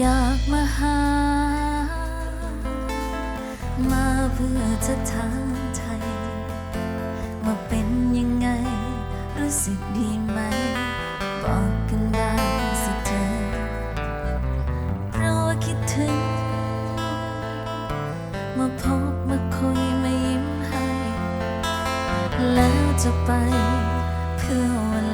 อยากมาหา มาเพื่อจะถามไทย ว่าเป็นยังไง รู้สึกดีไหม บอกกันบ้างสิเธอ เพราะว่าคิดถึง มาพบมาคุยมายิ้มให้ แล้วจะไปเพื่อวัน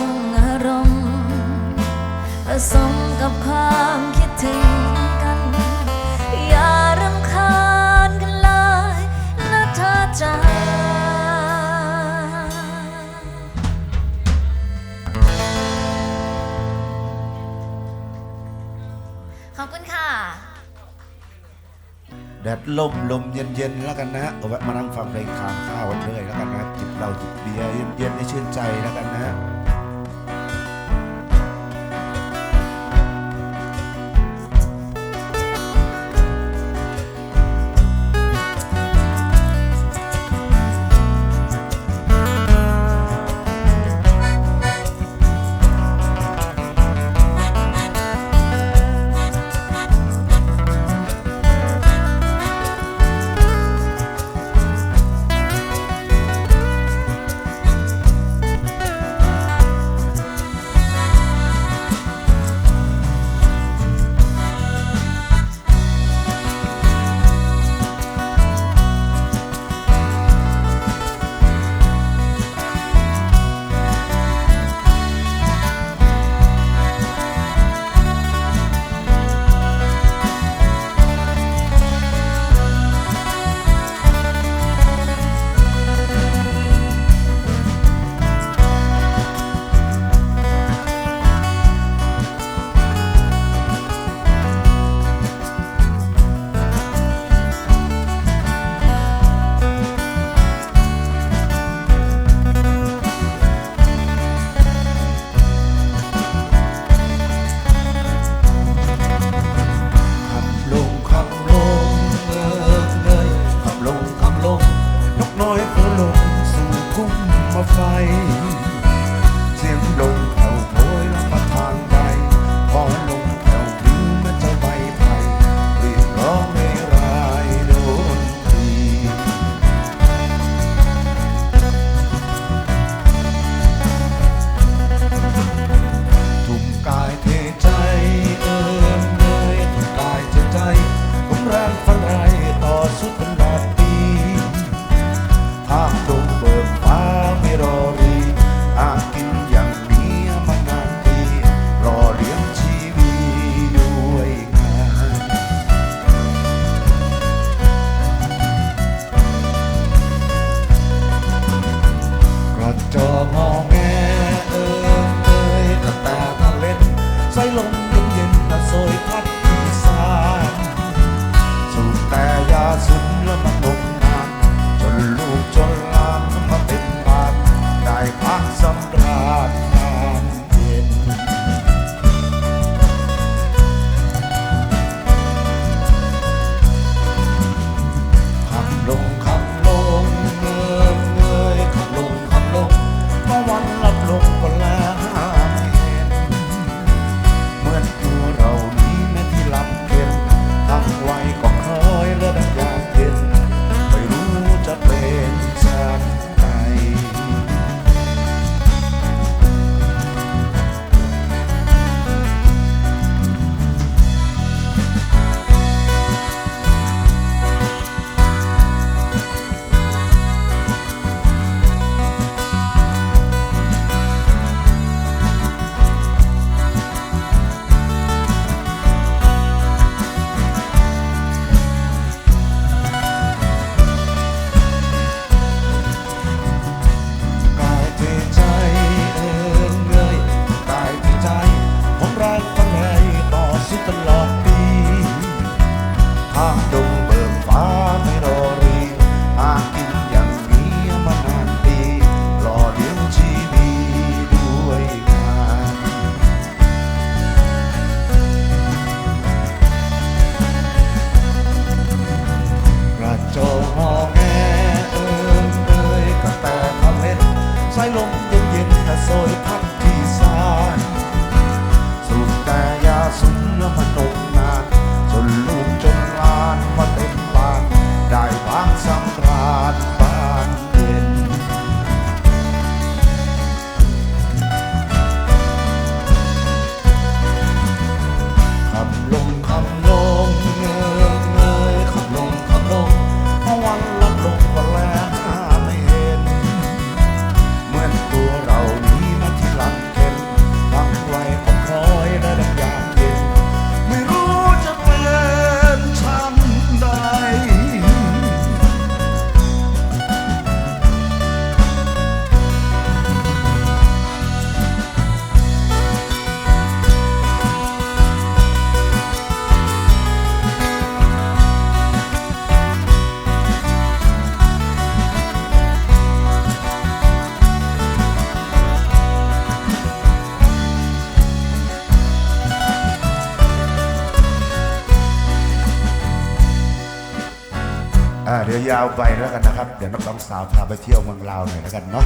สมกับความคิดถึงกัน อย่ารำคาญกันเลยนะเธอจ๋าขอบคุณค่ะ แดดลมลมเย็นๆแล้วกันนะฮะเอาไว้มานั่งฟังเพลงข้างข้าววันเหนื่อยแล้วกันนะจิบเราจิบเบียร์เย็นๆให้ชื่นใจแล้วกันนะฮะ ฟ เสียงลมแผ่วโพยลงมาทางใดพอลมแผ่วพลิ้วมันจะใบไผ่รีบร้องให้รายโดนตีทุ่มกายเทใจเอิมเลยทุ่มกายเทใจผมแรงฟันไรต่อสุดเป็น เดี๋ยวยาวไปแล้วกันนะครับ เดี๋ยวน้องสาวพาไปเที่ยวเมืองลาวหน่อยแล้วกันเนาะ